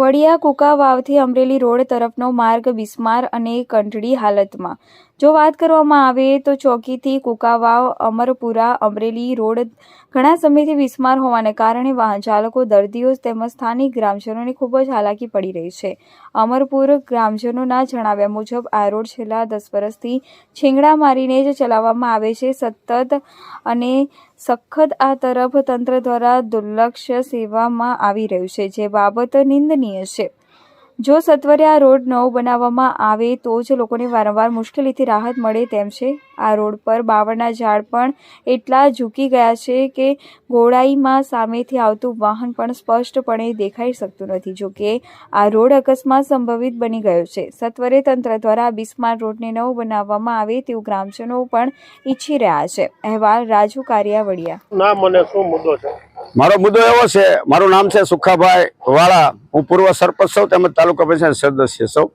વડિયા કુકા વાવથી અમરેલી રોડ તરફનો માર્ગ બિસ્માર અને કંઠડી હાલતમાં. જો વાત કરવામાં આવે તો ચોકીથી કુકાવાવ અમરપુરા, અમરેલી રોડ ઘણા સમયથી વિસ્માર હોવાને કારણે વાહન ચાલકો દર્દીઓ તેમજ સ્થાનિક ગ્રામજનોને ખૂબ જ હાલાકી પડી રહી છે. અમરપુર ગ્રામજનોના જણાવ્યા મુજબ, આ રોડ છેલ્લા દસ વર્ષથી છીંગડા મારીને જ ચલાવવામાં આવે છે. સતત અને સખત આ તરફ તંત્ર દ્વારા દુર્લક્ષ સેવામાં આવી રહ્યું છે, જે બાબત નિંદનીય છે. જો સત્વરે આ રોડ નવો બનાવવામાં આવે તો જ લોકોને વારંવાર મુશ્કેલીથી રાહત મળે તેમ છે. આ રોડ પર બાવળના ઝાડ પણ એટલા ઝૂકી ગયા છે કે ગોળાઈમાં સામેથી આવતું વાહન પણ સ્પષ્ટપણે દેખાઈ શકતું નથી, જો કે આ રોડ અકસ્માત સંભવિત બની ગયો છે. સત્વરે તંત્ર દ્વારા આ બિસ્માર રોડને નવો બનાવવામાં આવે તેવું ગ્રામજનો પણ ઈચ્છી રહ્યા છે. અહેવાલ રાજુ કારિયાવડિયા. ના, મને શું મુદ્દો છે? મારો મુદ્દો એવો છે, મારું નામ છે સુખાભાઈ વાળા. હું પૂર્વ સરપંચ સૌ તેમજ તાલુકા પંચાયત સદસ્ય સૌ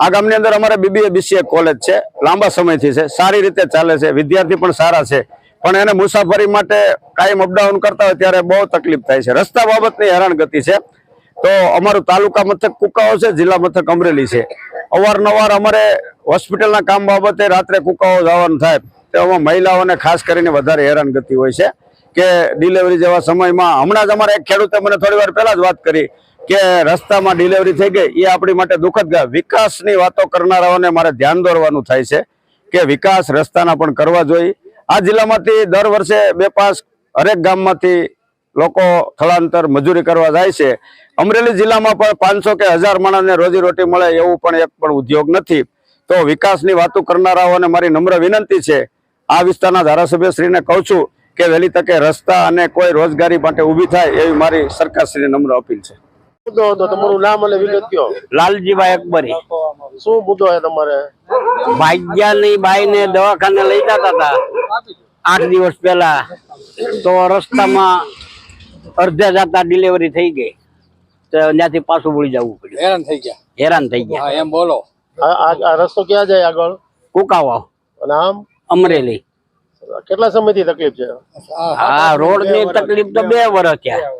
આ ગામની અંદર અમારે બીબીએ બીસીએ કોલેજ છે. લાંબા સમયથી છે. સારી રીતે ચાલે છે. વિદ્યાર્થી પણ સારા છે. પણ એને મુસાફરી માટે કાયમ અપડાઉન કરતા હોય ત્યારે બહુ તકલીફ થાય છે. રસ્તા બાબતની હેરાનગતિ છે. તો અમારું તાલુકા મથક કુકાઓ છે, જિલ્લા મથક અમરેલી છે. અવારનવાર અમારે હોસ્પિટલના કામ બાબતે રાત્રે કુકાઓ જવાનું થાય. તેમાં મહિલાઓને ખાસ કરીને વધારે હેરાનગતિ હોય છે. કે ડિલિવરી જેવા સમયમાં, હમણાં જ અમારે એક ખેડૂતે મને થોડી વાર પહેલા જ વાત કરી કે રસ્તામાં ડિલિવરી થઈ ગઈ. એ આપણી માટે દુઃખદ ગ- વિકાસની વાતો કરનારાઓને મારે ધ્યાન દોરવાનું થાય છે કે વિકાસ રસ્તાના પણ કરવા જોઈએ. આ જિલ્લામાંથી દર વર્ષે બે પાંચ હરેક ગામમાંથી લોકો સ્થળાંતર મજૂરી કરવા જાય છે. અમરેલી જિલ્લામાં પણ પાંચસો કે હજાર માણસને રોજીરોટી મળે એવું પણ એક પણ ઉદ્યોગ નથી. તો વિકાસની વાતો કરનારાઓને મારી નમ્ર વિનંતી છે. આ વિસ્તારના ધારાસભ્યશ્રીને કહું છું કે વહેલી તકે રસ્તા અને કોઈ રોજગારી માટે ઊભી થાય એવી મારી સરકારશ્રીને નમ્ર અપીલ છે. મુદ્દો હતો તમારું નામ અને વિગત કયો? લાલજીભાઈ અકબરી. શું મુદ્દો છે તમારે? ભાગ્યાની બાઈ ને દવાખાને લઈ જતા હતા. આઠ દિવસ પહેલા. તો રસ્તામાં અડધે જતા ડિલિવરી થઈ ગઈ. તો ત્યાંથી પાછું ભૂલી જવું પડ્યું. હેરાન થઈ ગયા. હેરાન થઈ ગયા. એમ બોલો. આ આ- આ રસ્તો ક્યાં જાય આગળ? કુકાવા નામ આમ? અમરેલી. કેટલા સમયથી તકલીફ છે? આ રોડની તકલીફ તો બે વર્ષ થયા